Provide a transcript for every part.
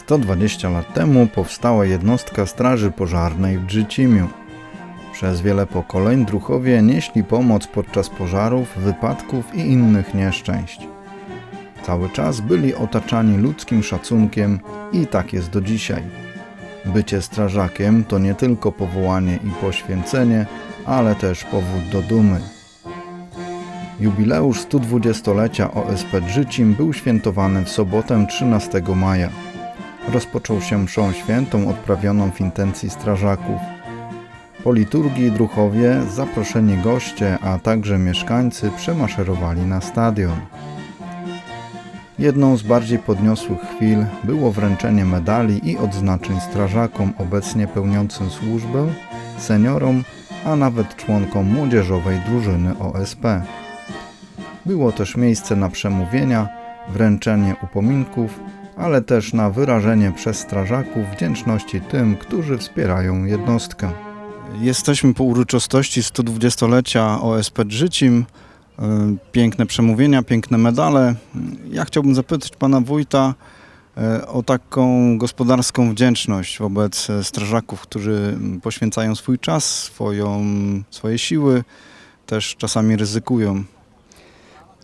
120 lat temu powstała jednostka Straży Pożarnej w Drzycimiu. Przez wiele pokoleń druchowie nieśli pomoc podczas pożarów, wypadków i innych nieszczęść. Cały czas byli otaczani ludzkim szacunkiem i tak jest do dzisiaj. Bycie strażakiem to nie tylko powołanie i poświęcenie, ale też powód do dumy. Jubileusz 120-lecia OSP Drzycim był świętowany w sobotę 13 maja. Rozpoczął się mszą świętą odprawioną w intencji strażaków. Po liturgii druchowie, zaproszeni goście, a także mieszkańcy przemaszerowali na stadion. Jedną z bardziej podniosłych chwil było wręczenie medali i odznaczeń strażakom obecnie pełniącym służbę, seniorom, a nawet członkom młodzieżowej drużyny OSP. Było też miejsce na przemówienia, wręczenie upominków, ale też na wyrażenie przez strażaków wdzięczności tym, którzy wspierają jednostkę. Jesteśmy po uroczystości 120-lecia OSP Drzycim. Y, Piękne przemówienia, piękne medale. Ja chciałbym zapytać pana wójta y, o taką gospodarską wdzięczność wobec e, strażaków, którzy poświęcają swój czas, swoją, swoje siły, też czasami ryzykują.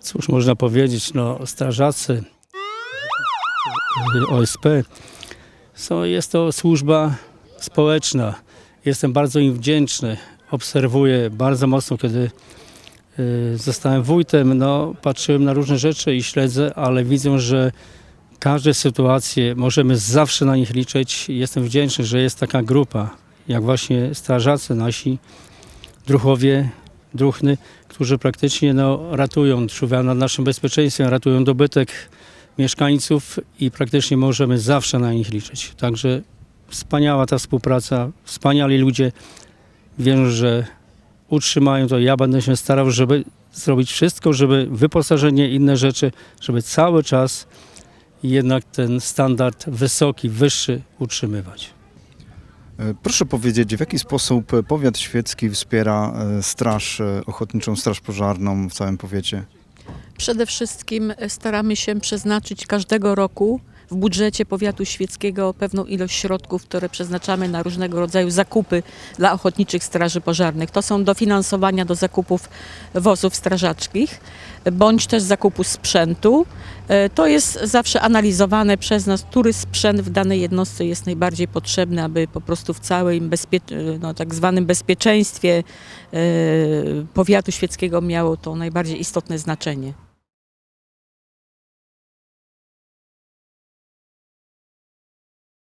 Cóż można powiedzieć, no strażacy OSP, są, jest to służba społeczna. Jestem bardzo im wdzięczny. Obserwuję bardzo mocno, kiedy y, zostałem wójtem, no, patrzyłem na różne rzeczy i śledzę, ale widzę, że każde sytuacje możemy zawsze na nich liczyć. Jestem wdzięczny, że jest taka grupa, jak właśnie strażacy nasi, druchowie, druchny, którzy praktycznie no, ratują, czuwają nad naszym bezpieczeństwem, ratują dobytek mieszkańców i praktycznie możemy zawsze na nich liczyć. Także wspaniała ta współpraca, wspaniali ludzie. Wierzę, że utrzymają to. Ja będę się starał, żeby zrobić wszystko, żeby wyposażenie, inne rzeczy, żeby cały czas jednak ten standard wysoki, wyższy utrzymywać. E, Proszę powiedzieć, w jaki sposób powiat świecki wspiera e, straż, e, ochotniczą straż pożarną w całym powiecie? Przede wszystkim staramy się przeznaczyć każdego roku w budżecie powiatu świeckiego pewną ilość środków, które przeznaczamy na różnego rodzaju zakupy dla ochotniczych straży pożarnych. To są dofinansowania do zakupów wozów strażackich, bądź też zakupu sprzętu. E, To jest zawsze analizowane przez nas, który sprzęt w danej jednostce jest najbardziej potrzebny, aby po prostu w całym bezpie- no, tak zwanym bezpieczeństwie e, powiatu świeckiego miało to najbardziej istotne znaczenie.